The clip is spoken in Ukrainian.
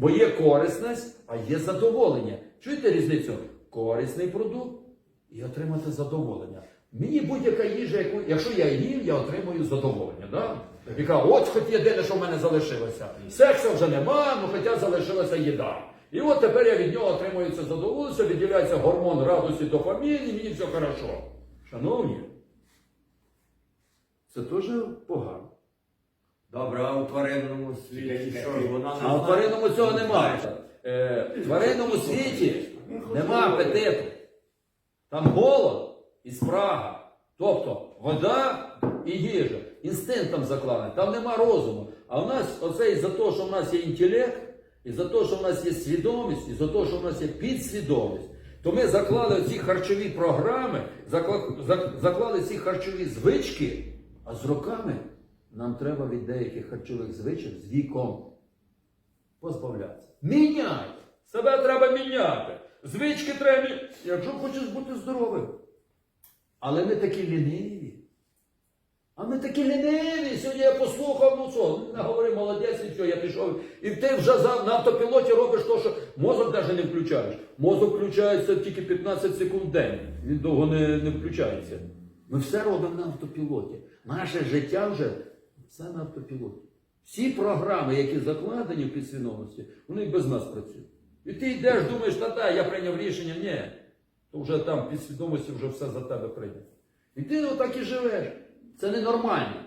Бо є корисність, а є задоволення. Чуєте різницю? Корисний продукт і отримати задоволення. Мені будь-яка їжа, яку, якщо я їм, я отримую задоволення. Да? Яка, от хоч єдине, що в мене залишилося. Сексу вже нема, ну хоча залишилася їда. І от тепер я від нього отримую це задоволення, виділяється гормон радості дофамін, і мені все хорошо. Шановні, це теж погано. Добре, а у тваринному світі що? Вона А в тваринному цього немає. Е, в тваринному світі нема апетиту. Там голод і спрага. Тобто вода і їжа. Інстинктом закладений. Там нема розуму. А у нас оце із-за того, що в нас є інтелект, із-за того, що в нас є свідомість, із-за того, що в нас є підсвідомість, то ми заклали ці харчові програми, заклали ці харчові звички, а з роками нам треба від деяких харчових звичок з віком позбавлятися. Міняй! Себе треба міняти. Звички треба міняти, якщо хочеш бути здоровим. Але ми такі ліниві. А ми такі ліниві. Сьогодні я послухав, ну що, не говори молодець, і що, я пішов. І ти вже на автопілоті робиш те, що мозок навіть не включаєш. Мозок включається тільки 15 секунд в день. Він довго не, не включається. Ми все робимо на автопілоті. Наше життя вже все на автопілоті. Всі програми, які закладені в підсвідомості, вони без нас працюють. І ти йдеш, думаєш, та та, я прийняв рішення, ні. То вже там підсвідомості вже все за тебе прийнято. І ти отак і живеш. Це ненормально.